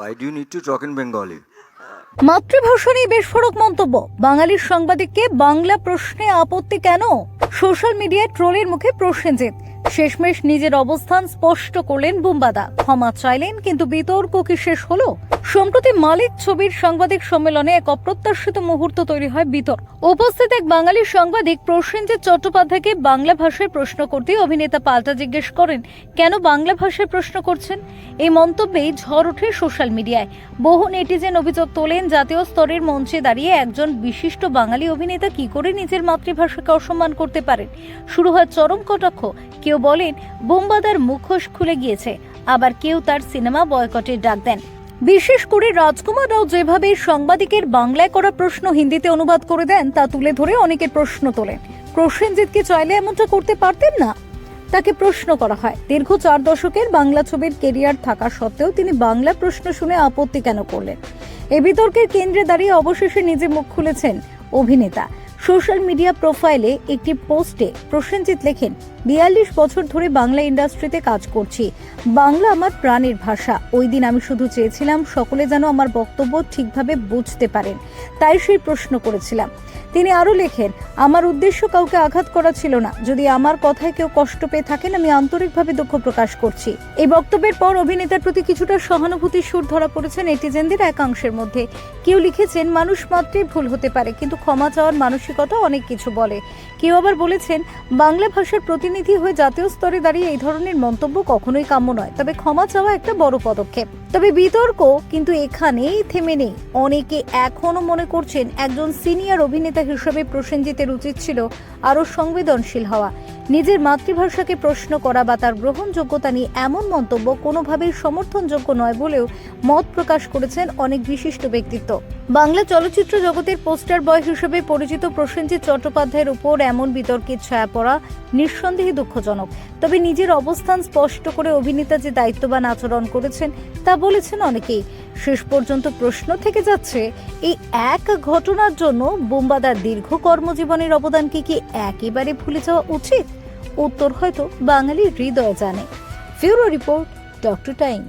Why do you need to talk in Bengali? মাতৃভাষা নিয়ে বেশফরক মন্তব্য। বাঙালির সাংবাদিককে বাংলা প্রশ্নে আপত্তি কেন? সোশ্যাল মিডিয়ায় ট্রোলের মুখে প্রসেনজিৎ শেষমেশ নিজের অবস্থান স্পষ্ট করলেন বুম্বাদা। ক্ষমা চাইলেন, কিন্তু বিতর্ক কি শেষ হলো? সম্প্রতি মালিক ছবির সাংবাদিক সম্মেলনে এক অপ্রত্যাশিত মুহূর্ত তৈরি হয় বিতর্ক উপস্থিত এক বাঙালি সাংবাদিক প্রসেনজিৎ চট্টোপাধ্যায়কে বাংলা ভাষায় প্রশ্ন করতে অভিনেতা পাল্টা জিজ্ঞেস করেন, কেন বাংলা ভাষায় প্রশ্ন করছেন? এই মন্তব্যেই ঝড় ওঠে সোশ্যাল মিডিয়ায়। বহু নেটিজেন অভিযোগ তোলেন, জাতীয় স্তরের মঞ্চে দাঁড়িয়ে একজন বিশিষ্ট বাঙালি অভিনেতা কি করে নিজের মাতৃভাষাকে অসম্মান করতে পারেন? শুরু হয় চরম কটাক্ষ। কেউ বলেন বোমবাদার মুখোশ খুলে গিয়েছে, আবার কেউ তার সিনেমা বয়কটের ডাক দেন। বিশেষ করে রাজকুমার রাও যেভাবে সাংবাদিকের বাংলায় করা প্রশ্ন হিন্দিতে অনুবাদ করে দেন, তা তুলে ধরে অনেকে প্রশ্ন তোলেন। প্রসেনজিৎকে চাইলে এমনটা করতে পারতেন না? তাকে প্রশ্ন করা হয়, দীর্ঘ চার দশকের বাংলা ছবির কেরিয়ার থাকা সত্ত্বেও তিনি বাংলা প্রশ্ন শুনে আপত্তি কেন করলেন? এ বিতর্কের কেন্দ্রে দাঁড়িয়ে অবশেষে নিজে মুখ খুলেছেন অভিনেতা। সোশ্যাল মিডিয়া প্রোফাইলে একটি পোস্টে প্রসেনজিৎ লেখেন, বিয়াল্লিশ বছর ধরে বাংলা ইন্ডাস্ট্রিতে কাজ করছি। বাংলা আমার প্রাণের ভাষা। ওই দিন আমি শুধু চেয়েছিলাম সকলে যেন আমার বক্তব্য ঠিকভাবে বুঝতে পারেন। তাই সেই প্রশ্ন করেছিলাম। তিনি আরও লেখেন, আমার উদ্দেশ্য কাউকে আঘাত করা ছিল না। যদি আমার কথায় কেউ কষ্ট পেয়ে থাকেন, আমি আন্তরিকভাবে দুঃখ প্রকাশ করছি। এই বক্তব্যের পর অভিনেতার প্রতি কিছুটা সহানুভূতির সুর ধরা পড়েছে নেটিজেনদের একাংশের মধ্যে। কেউ লিখেছেন, মানুষ মাত্রই ভুল হতে পারে, কিন্তু ক্ষমা চাওয়ার মানসিকতা অনেক কিছু বলে। কেউ আবার বলেছেন, বাংলা ভাষার প্রতিনিধি হয়ে জাতীয় স্তরে দাঁড়িয়ে এই ধরনের মন্তব্য কখনোই কাম্য নয়, তবে ক্ষমা চাওয়া একটা বড় পদক্ষেপ। তবে বিতর্ক কিন্তু এখানেই থেমে নেই। অনেকে এখনও মনে করছেন একজন সিনিয়র অভিনেতা হিসেবে প্রসেনজিতের উচিত ছিল আরও সংবেদনশীল হওয়া। নিজের মাতৃভাষাকে প্রশ্ন করা বা তার গ্রহণযোগ্যতা নিয়ে এমন মন্তব্য কোনোভাবেই সমর্থনযোগ্য নয় বলেও মত প্রকাশ করেছেন অনেক বিশিষ্ট ব্যক্তিত্ব। বাংলা চলচ্চিত্র জগতের পোস্টার বয় হিসেবে পরিচিত প্রসেনজিৎ চট্টোপাধ্যায়ের উপর এমন বিতর্কের ছায়া পড়া নিঃসন্দেহে দুঃখজনক। তবে নিজের অবস্থান স্পষ্ট করে অভিনেতা যে দায়িত্ববান আচরণ করেছেন তা বলেছেন অনেকেই। শেষ পর্যন্ত প্রশ্ন থেকে যাচ্ছে, এই এক ঘটনার জন্য বোম্বাদার দীর্ঘ কর্মজীবনের অবদানকে কি একেবারে ভুলে যাওয়া উচিত? উত্তর হয়তো বাঙালির হৃদয় জানে। ফিউরো রিপোর্ট, ডক্টর টাইম।